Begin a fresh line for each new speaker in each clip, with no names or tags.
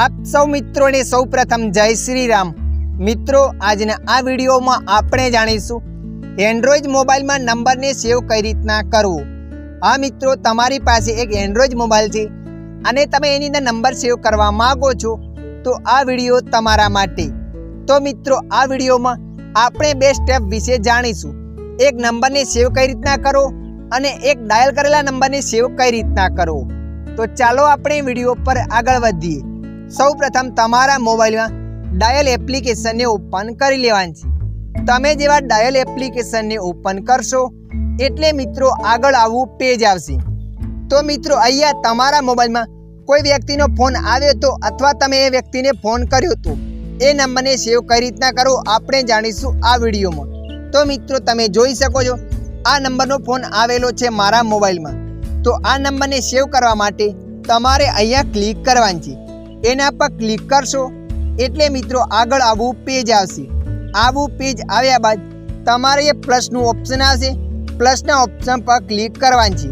આપ સૌ મિત્રોને સૌપ્રથમ જય શ્રી રામ મિત્રો, આજના આ વિડીયોમાં આપણે જાણીશું એન્ડ્રોઈડ મોબાઈલમાં નંબરને સેવ કઈ રીતના કરવો. આ મિત્રો, તમારી પાસે એક એન્ડ્રોઈડ મોબાઈલ છે અને તમે એની અંદર નંબર સેવ કરવા માગો છો, તો આ વીડિયો તમારા માટે. તો મિત્રો, આ વિડીયોમાં આપણે બે સ્ટેપ વિશે જાણીશું. એક નંબરને સેવ કઈ રીતના કરો અને એક ડાયલ કરેલા નંબરને સેવ કઈ રીતના કરો. તો ચાલો આપણે વીડિયો પર આગળ વધીએ. સૌ પ્રથમ તમારા મોબાઈલમાં ડાયલ એપ્લિકેશનને ઓપન કરી લેવાની છે. તમે જેવા ડાયલ એપ્લિકેશનને ઓપન કરશો, એટલે મિત્રો આગળ આવું પેજ આવશે. તો મિત્રો, અહીંયા તમારા મોબાઈલમાં કોઈ વ્યક્તિનો ફોન આવ્યો તો અથવા તમે એ વ્યક્તિને ફોન કર્યો તો, એ નંબરને સેવ કઈ રીતના કરો આપણે જાણીશું આ વિડીયોમાં. તો મિત્રો, તમે જોઈ શકો છો, આ નંબરનો ફોન આવેલો છે મારા મોબાઈલમાં. તો આ નંબરને સેવ કરવા માટે તમારે અહીંયા ક્લિક કરવાની છે. એના પર ક્લિક કરશો. એટલે મિત્રો આગળ આવું પેજ આવશે. આવું પેજ આવ્યા બાદ તમારે એ પ્લસનું ઓપ્શન આવશે. પ્લસના ઓપ્શન પર ક્લિક કરવાની છે.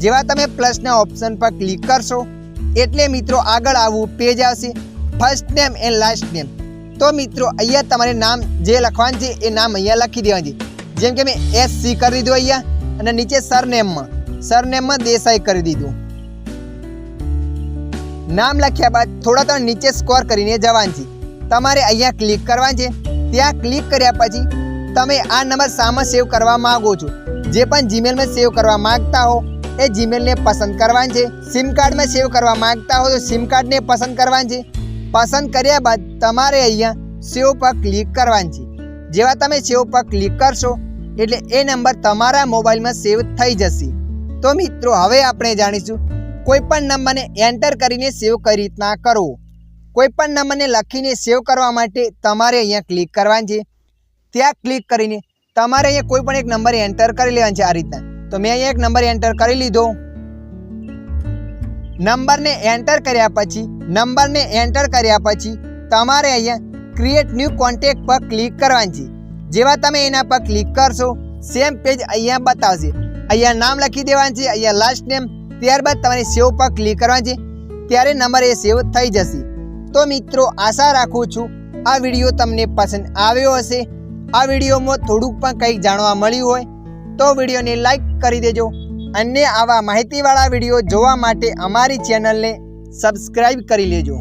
જેવા તમે પ્લસના ઓપ્શન પર ક્લિક કરશો, એટલે મિત્રો આગળ આવું પેજ આવશે. First name and last name તો મિત્રો અહીંયા તમારે નામ જે લખવાનું છે, એ નામ અહીંયા લખી દેવાનું છે. જેમ કે મેં એસ સી કરી દીધું અહીંયા, અને નીચે સરનેમમાં સરનેમમાં દેસાઈ કરી દીધું. નામ લખ્યા બાદ થોડા તણ નીચે સ્કોર કરીને જવાનું છે. તમારે અહીંયા ક્લિક કરવાનું છે. ત્યાં ક્લિક કર્યા પછી તમે આ નંબર સામાં સેવ કરવા માગો છો. જે પણ જીમેલમાં સેવ કરવા માંગતા હો, એ જીમેલને પસંદ કરવાનું છે. સિમ કાર્ડમાં સેવ કરવા માંગતા હો તો સિમ કાર્ડને પસંદ કરવાનું છે. પસંદ કર્યા બાદ તમારે અહીંયા સેવ પર ક્લિક કરવાનું છે. જેવા તમે સેવ પર ક્લિક કરશો, એટલે એ નંબર તમારા મોબાઈલમાં સેવ થઈ જશે. તો મિત્રો, હવે આપણે જાણીશું કોઈ પણ નંબરને એન્ટર કરીને સેવ કઈ રીતના કરવો કોઈપણ નંબરને લખીને સેવ કરવા માટે તમારે અહીંયા ક્લિક કરવાની છે. ત્યાં ક્લિક કરીને તમારે અહીંયા કોઈ પણ એક નંબર એન્ટર કરી લેવાનો છે આ રીતના. તો મેં અહીંયા એક નંબર એન્ટર કરી લીધો. નંબરને એન્ટર કર્યા પછી, નંબરને એન્ટર કર્યા પછી તમારે અહીંયા ક્રિએટ ન્યૂ કોન્ટેક્ટ પર ક્લિક કરવાની છે. જેવા તમે એના પર ક્લિક કરશો સેમ પેજ અહીંયા બતાવશે. અહીંયા નામ લખી દેવાનું છે, અહીંયા લાસ્ટ નેમ ત્યારબાદ તમારે સેવ પર ક્લિક કરવાનું છે. ત્યારે નંબર એ સેવ થઈ જશે. તો મિત્રો, આશા રાખું છું આ વીડિયો તમને પસંદ આવ્યો હશે. આ વિડીયોમાં થોડુંક પણ કંઈક જાણવા મળ્યું હોય, તો વિડીયોને લાઈક કરી દેજો. અને આવા માહિતીવાળા વીડિયો જોવા માટે અમારી ચેનલને સબસ્ક્રાઈબ કરી લેજો.